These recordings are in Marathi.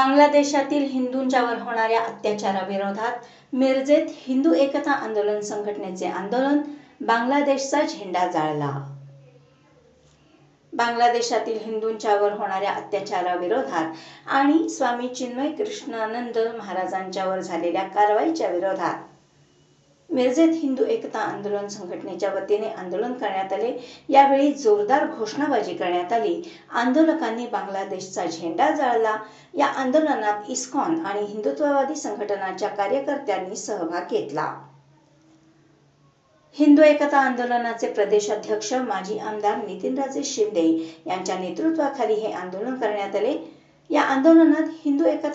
बांगलादेशातील हिंदूंच्यावर होणाऱ्या अत्याचाराविरोधात मिरजेत हिंदू एकता आंदोलन संघटनेचे आंदोलन बांगलादेशचा झेंडा जाळला. बांगलादेशातील हिंदूंच्यावर होणाऱ्या अत्याचाराविरोधात आणि स्वामी चिन्मय कृष्णानंद महाराजांच्यावर झालेल्या कारवाईच्या विरोधात मिरजेत हिंदू एकता आंदोलन संघटनेच्या वतीने आंदोलन करण्यात आले. यावेळी जोरदार घोषणाबाजी करण्यात आली. आंदोलकांनी बांगलादेशचा झेंडा जाळला. या आंदोलनात इस्कॉन आणि हिंदुत्ववादी संघटनाच्या कार्यकर्त्यांनी सहभाग घेतला. हिंदू एकता आंदोलनाचे प्रदेशाध्यक्ष माजी आमदार नितीनराजे शिंदे यांच्या नेतृत्वाखाली हे आंदोलन करण्यात आले. या आंदोलनात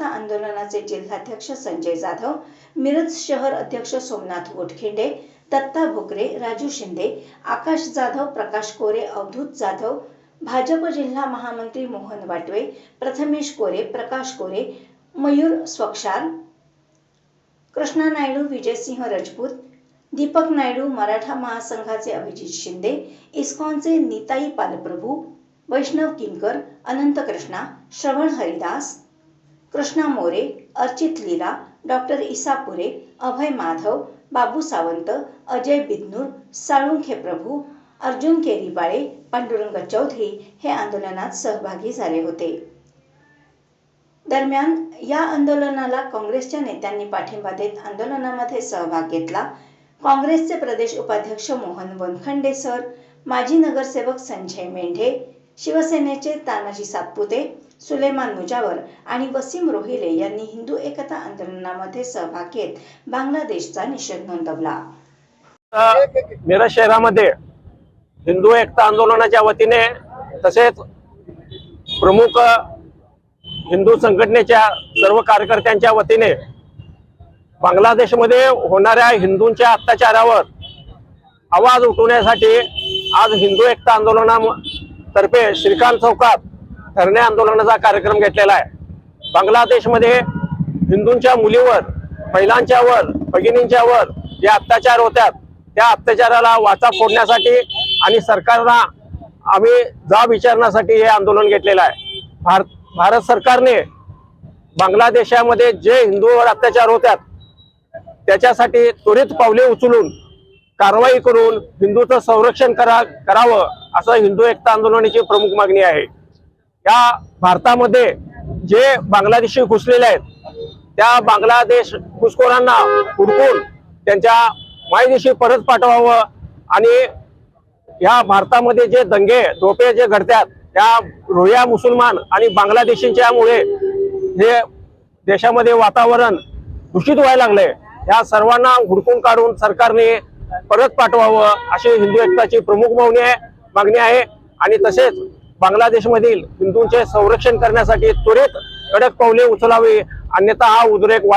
हिंदू आंदोलनाचे जिल्हाध्यक्ष संजय जाधव मिरज शहर अध्यक्ष सोमनाथ गोटखिंडे दत्ता भोकरे राजू शिंदे आकाश जाधव प्रकाश कोरे अवधूत जाधव भाजप जिल्हा महामंत्री मोहन वाटवे प्रथमेश कोरे प्रकाश कोरे मयूर स्वक्षार कृष्णा नायडू विजयसिंह राजपूत दीपक नायडू मराठा महासंघाचे अभिजित शिंदे इस्कॉनचे नीताई पालप्रभू वैष्णव किंकर अनंत कृष्णा श्रवण हरिदास कृष्णा मोरे अर्चित लीला डॉक्टर इसापुरे अभय माधव बाबू सावंत अजय बिदनूर साळुंखे प्रभू अर्जुन केरीबाळे पांडुरंग चौधरी हे आंदोलनात सहभागी झाले होते. दरम्यान या आंदोलनाला काँग्रेसच्या नेत्यांनी पाठिंबा देत आंदोलनामध्ये सहभाग घेतला. काँग्रेसचे प्रदेश उपाध्यक्ष मोहन वनखंडे सर माजी नगरसेवक संजय मेंढे शिवसेनेचे तानाजी सातपुते सुलेमान मुजावर आणि वसीम रोहिले यांनी हिंदू एकता आंदोलनामध्ये सहभाग घेत बांगलादेशचा निषेध नोंदवला. मिरज शहरामध्ये हिंदू एकता आंदोलनाच्या वतीने तसेच प्रमुख हिंदू संघटनेच्या सर्व कार्यकर्त्यांच्या वतीने बांगलादेशमध्ये होणाऱ्या हिंदूंच्या अत्याचारावर आवाज उठवण्यासाठी आज हिंदू एकता आंदोलना तर्फे श्रीकांत चौकात धरणे आंदोलनाचा कार्यक्रम घेतलेला आहे. बांगलादेशमध्ये हिंदूंच्या मुलीवर महिलांच्यावर भगिनींच्यावर जे अत्याचार होतात त्या अत्याचाराला वाचा फोडण्यासाठी आणि सरकारला आम्ही जाब विचारण्यासाठी हे आंदोलन घेतलेलं आहे. भारत भारत सरकारने बांगलादेशामध्ये जे हिंदूवर अत्याचार होतात त्याच्यासाठी त्वरित पावले उचलून कारवाई करून हिंदूचं संरक्षण करा करावं. असं हिंदू एकता आंदोलनाची प्रमुख मागणी आहे. या भारतामध्ये जे बांगलादेशी घुसलेले आहेत त्या बांगलादेश घुसखोरांना हुडकून त्यांच्या मायदेशी परत पाठवावं आणि या भारतामध्ये जे दंगे धोपे जे घडतात त्या रोहिया मुसलमान आणि बांगलादेशींच्यामुळे हे देशामध्ये वातावरण दूषित व्हायला लागले या सर्वांना हुडकून काढून सरकारने परत पाठवावं अशी हिंदू एकताची प्रमुख मागणी आहे. मागणी आहे. आणि तसेच बांगलादेशमधील हिंदूंचे संरक्षण करण्यासाठी त्वरित कडक पावले उचलावी. अन्यथा हा उद्रेक वाढ